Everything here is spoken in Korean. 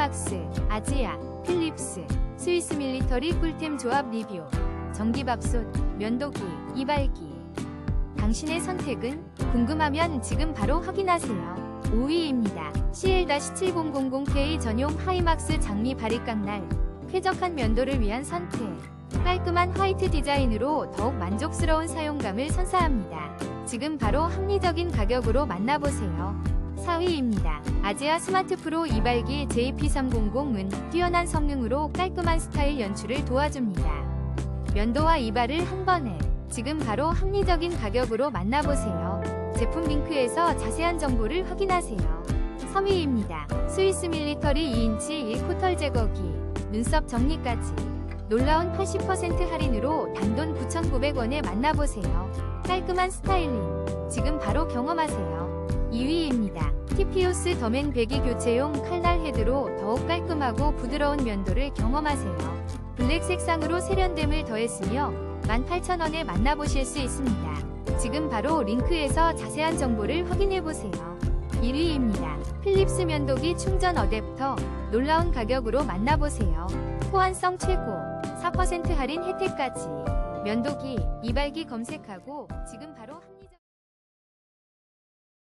하이막스, 아지아, 필립스, 스위스 밀리터리 꿀템 조합 리뷰. 전기밥솥, 면도기, 이발기. 당신의 선택은 궁금하면 지금 바로 확인하세요. 5위입니다. CL-7000K 전용 하이막스 장미 바리깡날. 쾌적한 면도를 위한 선택. 깔끔한 화이트 디자인으로 더욱 만족스러운 사용감을 선사합니다. 지금 바로 합리적인 가격으로 만나보세요. 4위입니다. 아지아 스마트 프로 이발기 JP300은 뛰어난 성능으로 깔끔한 스타일 연출을 도와줍니다. 면도와 이발을 한 번에 지금 바로 합리적인 가격으로 만나보세요. 제품 링크에서 자세한 정보를 확인하세요. 3위입니다. 스위스 밀리터리 2인치 1코털 제거기, 눈썹 정리까지. 놀라운 80% 할인으로 단돈 9,900원에 만나보세요. 깔끔한 스타일링. 지금 바로 경험하세요. 2위입니다. 티피오스 더맨 배기 교체용 칼날 헤드로 더욱 깔끔하고 부드러운 면도를 경험하세요. 블랙 색상으로 세련됨을 더했으며 18,000원에 만나보실 수 있습니다. 지금 바로 링크에서 자세한 정보를 확인해보세요. 1위입니다. 필립스 면도기 충전 어댑터 놀라운 가격으로 만나보세요. 호환성 최고 4% 할인 혜택까지 면도기, 이발기 검색하고 지금 바로 합류